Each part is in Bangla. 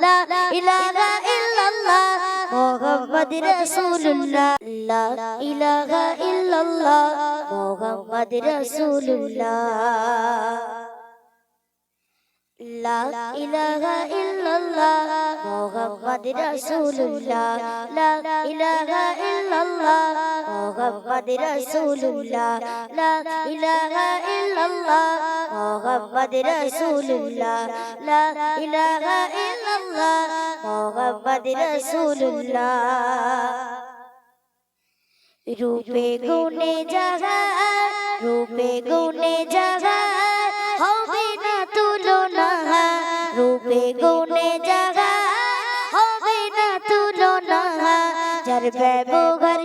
ইলাহা ইল্লাল্লাহ মোহাম্মদ রাসূলুল্লাহ। লা ইলাহা ইল্লাল্লাহ মোহাম্মদ রাসূলুল্লাহ। লা ইলাহা ইল্লাল্লাহ মোহাম্মদ রাসূলুল্লাহ। লা ইলাহা ইল্লাল্লাহ মোহাম্মদ রাসূলুল্লাহ। লা ইলাহা ইল্লাল্লাহ। মোহাম্মদ রাসূলুল্লাহ। লা ইলাহা ইল্লাল্লাহ। মোহাম্মদ রাসূলুল্লাহ। রূপে গুণে জাগার রূপে গুণে জাগার হবে না তুলনা রূপে গুণে জাগার হবে না তুলনা যার ব্যবহার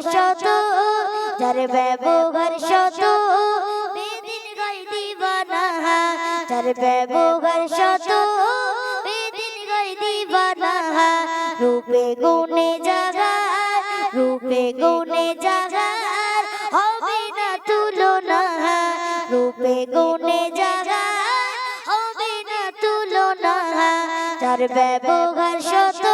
যার ব্যবহার শত, বেদিন গাই দিবানা যার ব্যবহার শত, বেদিন গাই দিবানা রূপে গুণে জাগার, রূপে গুণে জাগার, হবে না তুলনা। রূপে গুণে জাগার, হবে না তুলনা। যার ব্যবহার শত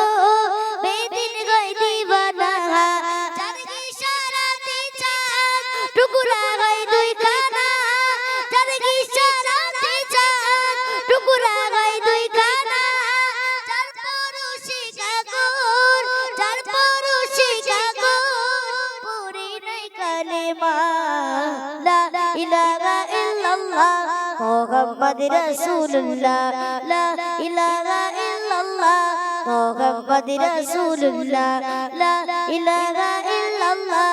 ইল্লাল্লাহ মুহাম্মদ রাসূলুল্লাহ, লা ইলাহা ইল্লাল্লাহ, মুহাম্মদ রাসূলুল্লাহ, লা ইলাহা ইল্লাল্লাহ,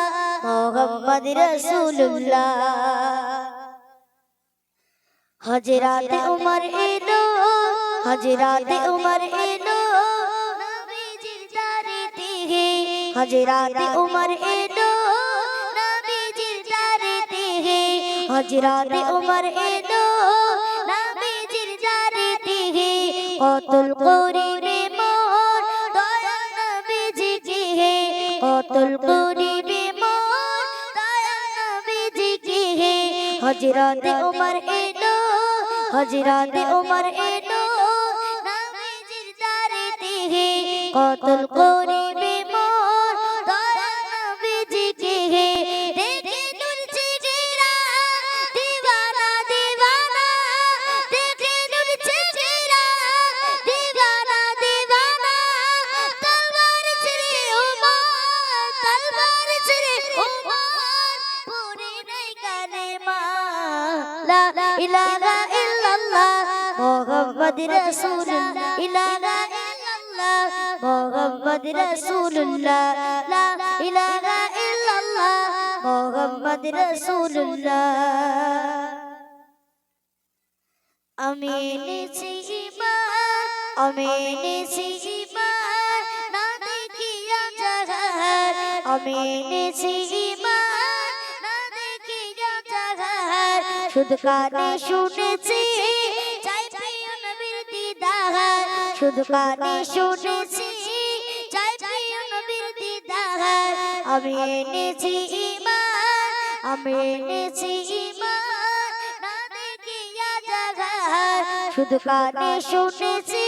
মুহাম্মদ রাসূলুল্লাহ। হজরাতে উমর এলো হজরাতে উমর এলো, নবীজির দারিতে হজরাতে উমর এলো হজরাতে উমর এলো, নবীজির দারিতে কতল করিবে মোর, দয়া নবীজিকে, কতল করিবে মোর, দয়া নবীজিকে। হজরতে উমর এলো, হজরতে উমর এলো, নবীজির দারিতে কতল ইলাহা ইল্লাল্লাহ মুহাম্মদ রাসূলুল্লাহ, ইলাহা ইল্লাল্লাহ মুহাম্মদ রাসূলুল্লাহ, লা ইলাহা ইল্লাল্লাহ মুহাম্মদ রাসূলুল্লাহ। আমি এনেছি ঈমান, আমি এনেছি ঈমান, না দেখিয়া জাহার আমি এনেছি শুধু কানে শুনেছি চাই প্রিয় নবীর দিদার শুধু কানে শুনেছি চাই প্রিয় নবীর আমি এনেছি আমি এনেছি শুধু কানে শুনেছি